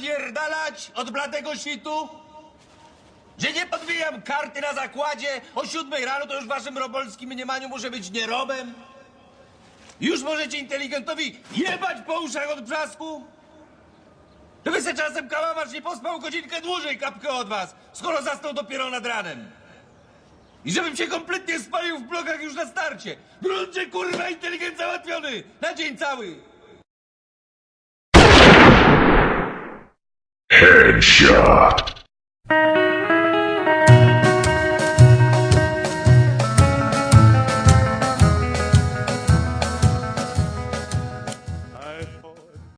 napierdalać od bladego situ? Że nie podbijam karty na zakładzie o siódmej rano, to już w waszym robolskim mniemaniu muszę być nierobem? Już możecie inteligentowi jebać po uszach od brzasku? To wy se czasem kałamarz nie pospał godzinkę dłużej kapkę od was, skoro zasnął dopiero nad ranem. I żebym się kompletnie spalił w blokach już na starcie. Gruncie kurwa inteligent załatwiony! Na dzień cały! Headshot.